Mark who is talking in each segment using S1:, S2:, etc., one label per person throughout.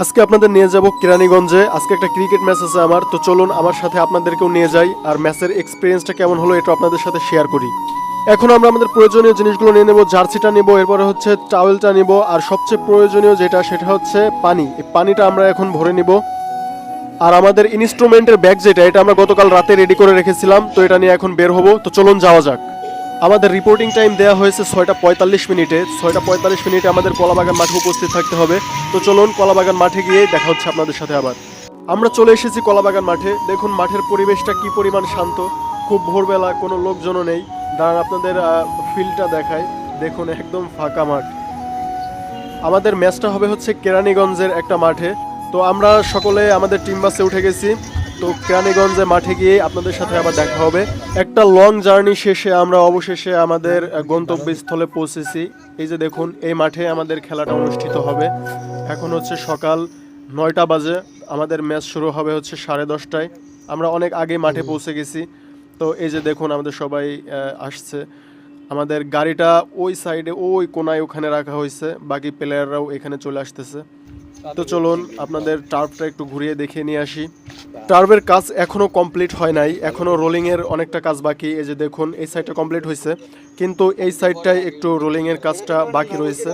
S1: আজকে আপনাদের নিয়ে যাব কেরানীগঞ্জে। আজকে একটা ক্রিকেট ম্যাচ আছে আমার। তো চলুন আমার সাথে আপনাদেরকেও নিয়ে যাই। আর ম্যাচের এক্সপিরিয়েন্সটা কেমন হলো এটা আপনাদের সাথে শেয়ার করি। এখন আমরা আমাদের প্রয়োজনীয় জিনিসগুলো নিয়ে নেব। জার্সিটা নিব, এরপরে হচ্ছে টাওয়েলটা নিব। আর সবচেয়ে প্রয়োজনীয় যেটা, সেটা হচ্ছে পানি। এই পানিটা আমরা এখন ভরে নিব। আর আমাদের ইনস্ট্রুমেন্টের ব্যাগ যেটা, এটা আমরা গতকাল রাতে রেডি করে রেখেছিলাম। তো এটা নিয়ে এখন বের হব। তো চলুন যাওয়া যাক। আমাদের রিপোর্টিং টাইম দেওয়া হয়েছে ছয়টা পঁয়তাল্লিশ মিনিটে। ছয়টা পঁয়তাল্লিশ মিনিটে আমাদের কলাবাগান মাঠে উপস্থিত থাকতে হবে। তো চলুন কলাবাগান মাঠে গিয়ে দেখা হচ্ছে আপনাদের সাথে আবার। আমরা চলে এসেছি কলাবাগান মাঠে। দেখুন মাঠের পরিবেশটা কি পরিমাণ শান্ত। খুব ভোরবেলা, কোনো লোকজনও নেই। দাঁড়ান, আপনাদের ফিল্ডটা দেখায় দেখুন, একদম ফাঁকা মাঠ। আমাদের ম্যাচটা হবে হচ্ছে কেরানীগঞ্জের একটা মাঠে। তো আমরা সকলে, আমাদের টিম বাসে উঠে গেছি। তো কেরানীগঞ্জে মাঠে গিয়ে আপনাদের সাথে আবার দেখা হবে। একটা লং জার্নি শেষে আমরা অবশেষে আমাদের গন্তব্যস্থলে পৌঁছেছি। এই যে দেখুন, এই মাঠে আমাদের খেলাটা অনুষ্ঠিত হবে। এখন হচ্ছে সকাল নয়টা বাজে। আমাদের ম্যাচ শুরু হবে হচ্ছে সাড়ে দশটায়। আমরা অনেক আগে মাঠে পৌঁছে গেছি। তো এই যে দেখুন, আমাদের সবাই আসছে। আমাদের গাড়িটা ওই সাইডে ওই কোনায় ওখানে রাখা হয়েছে। বাকি প্লেয়াররাও এখানে চলে আসতেছে। তো চলুন, আপনাদের টার্ফটা একটু ঘুরিয়ে দেখিয়ে নিয়ে আসি। টার্ফের কাজ এখনও কমপ্লিট হয় নাই, এখনও রোলিং এর অনেকটা কাজ বাকি, এই যে দেখুন, এই সাইডটা কমপ্লিট হয়েছে, কিন্তু এই সাইডটায় একটু রোলিং এর কাজটা বাকি রয়েছে।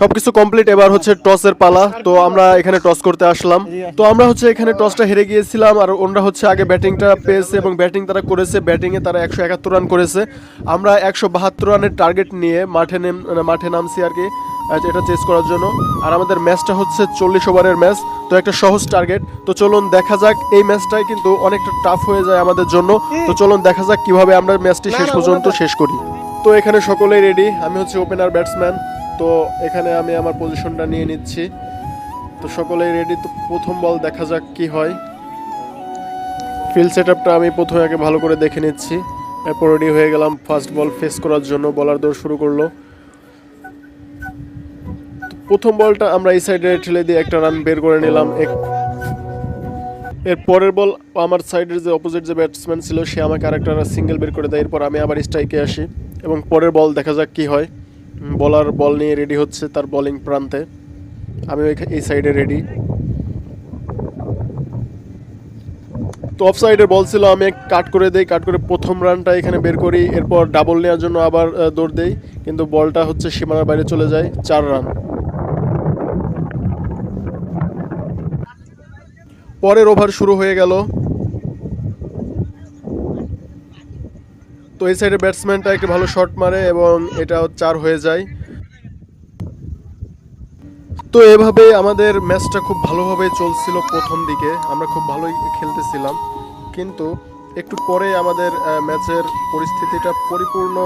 S1: সবকিছু কমপ্লিট, এবার হচ্ছে টসের পালা, তো আমরা এখানে টস করতে আসলাম। তো আমরা হচ্ছে এখানে টসটা হেরে গিয়েছিলাম, আর ওনরা হচ্ছে আগে ব্যাটিংটা পেয়েছে এবং ব্যাটিং তারা করেছে, ব্যাটিংয়ে তারা একশো একাত্তর রান করেছে। আমরা একশো বাহাত্তর রানের টার্গেট নিয়ে মাঠে নেম, মাঠে নামছি আর কি। এটা চেস করার জন্য। আর আমাদের ম্যাচটা হচ্ছে চল্লিশ ওভারের ম্যাচ তো একটা সহজ টার্গেট তো চলুন দেখা যাক এই ম্যাচটাই কিন্তু অনেকটা টাফ হয়ে যায় আমাদের জন্য। তো চলুন দেখা যাক কীভাবে আমরা ম্যাচটি শেষ পর্যন্ত শেষ করি। তো এখানে সকলেই রেডি আমি হচ্ছে ওপেনার ব্যাটসম্যান তো এখানে আমি আমার পজিশনটা নিয়ে নিচ্ছি। তো সকলেই রেডি তো প্রথম বল দেখা যাক কি হয়। ফিল্ড সেট আপটা আমি প্রথমে আগে ভালো করে দেখে নিচ্ছি। এরপর রেডি হয়ে গেলাম ফার্স্ট বল ফেস করার জন্য। বলার দৌড় শুরু করল। প্রথম বলটা আমরা এই সাইডে ঠেলে দিয়ে একটা রান বের করে নিলাম। এর পরের বল আমার সাইডের যে অপোজিট যে ব্যাটসম্যান ছিল, সে আমাকে আরেকটা সিঙ্গেল বের করে দেয়। এরপর আমি আবার স্ট্রাইকে আসি। এবং পরের বল দেখা যাক কি হয়। বলার বল নিয়ে রেডি হচ্ছে তার বোলিং প্রান্তে। আমি এই সাইডে রেডি তো অফ সাইডের বল ছিল, আমি কাট করে দেই কাট করে প্রথম রানটা এখানে বের করি। এরপর ডাবল নেওয়ার জন্য আবার দৌড় দেই। কিন্তু বলটা হচ্ছে সীমানার বাইরে চলে যায়, চার রান পরের ওভার শুরু হয়ে গেল। তো এই সাইডে ব্যাটসম্যানটা একটু ভালো শট মারে এবং এটা চার হয়ে যায়। তো এভাবে আমাদের ম্যাচটা খুব ভালোভাবে চলছিল প্রথম দিকে। আমরা খুব ভালোই খেলতেছিলাম। কিন্তু একটু পরে আমাদের ম্যাচের পরিস্থিতিটা পরিপূর্ণ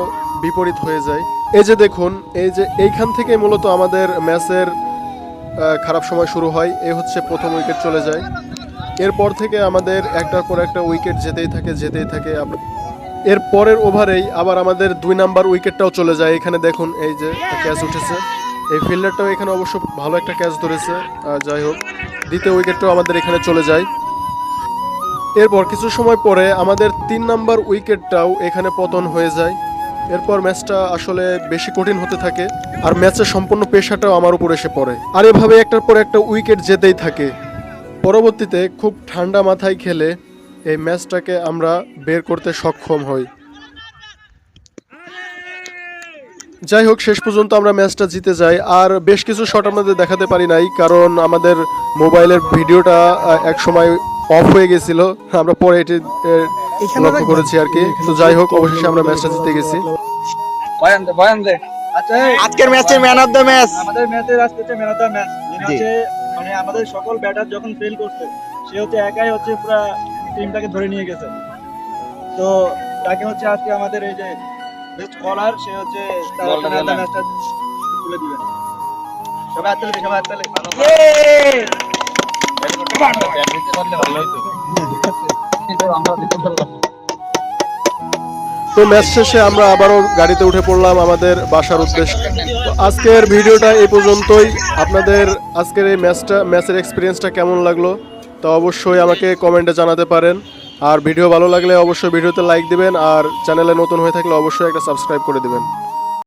S1: বিপরীত হয়ে যায়। এই যে দেখুন, এই যে এইখান থেকে মূলত আমাদের ম্যাচের খারাপ সময় শুরু হয়। এ হচ্ছে প্রথম উইকেট চলে যায়। এরপর থেকে আমাদের একটার পর একটা উইকেট যেতেই থাকে যেতেই থাকে। এর পরের ওভারেই আবার আমাদের দুই নাম্বার উইকেটটাও চলে যায়। এখানে দেখুন, এই যে ক্যাচ উঠেছে। এই ফিল্ডারটাও এখানে অবশ্য ভালো একটা ক্যাচ ধরেছে। যাই হোক, দ্বিতীয় উইকেটটাও আমাদের এখানে চলে যায়। এরপর কিছু সময় পরে আমাদের তিন নাম্বার উইকেটটাও এখানে পতন হয়ে যায়। এরপর ম্যাচটা আসলে বেশি কঠিন হতে থাকে। আর ম্যাচের সম্পূর্ণ পেশাটাও আমার উপর এসে পড়ে। আর এভাবে একটার পর একটা উইকেট যেতেই থাকে। পরবর্তীতে খুব ঠান্ডা মাথায় খেলে এই ম্যাচটাকে আমরা বের করতে সক্ষম হই। যাই হোক শেষ পর্যন্ত আমরা ম্যাচটা জিতে যাই। আর বেশ কিছু শট আমাদের দেখাতে পারি নাই কারণ আমাদের মোবাইলের ভিডিওটা এক সময় অফ হয়ে গেছিল। আমরা পরে এটি লক্ষ্য করেছি আর কি তো যাই হোক অবশেষে আমরা ম্যাচটা জিতে গেছি।
S2: আচ্ছা
S3: আজকের ম্যাচের ম্যান অফ দ্য ম্যাচ
S2: আমাদের ম্যাচের আজকে ম্যান অফ দ্য ম্যাচ মানে আমাদের সকল ব্যাটার যখন ফেল করছে সে হচ্ছে একাই হচ্ছে পুরো টিমটাকে ধরে নিয়ে গেছে। তো তাকে হচ্ছে আজকে আমাদের এই যে বেস্ট বলার সে হচ্ছে তুলে দিবেন সবাই দিই, সবাই
S4: পারলে ভালো হতো কিন্তু আমরা।
S1: তো ম্যাচ শেষে আমরা আবারও গাড়িতে উঠে পড়লাম আমাদের বাসার উদ্দেশ্যে। আজকের ভিডিওটা এই পর্যন্তই। আপনাদের আজকের এই ম্যাচটা, ম্যাচের এক্সপিরিয়েন্সটা কেমন লাগল তা অবশ্যই আমাকে কমেন্টে জানাতে পারেন। আর ভিডিও ভালো লাগলে অবশ্যই ভিডিওতে লাইক দিবেন আর চ্যানেলে নতুন হয়ে থাকলে অবশ্যই একটা সাবস্ক্রাইব করে দিবেন।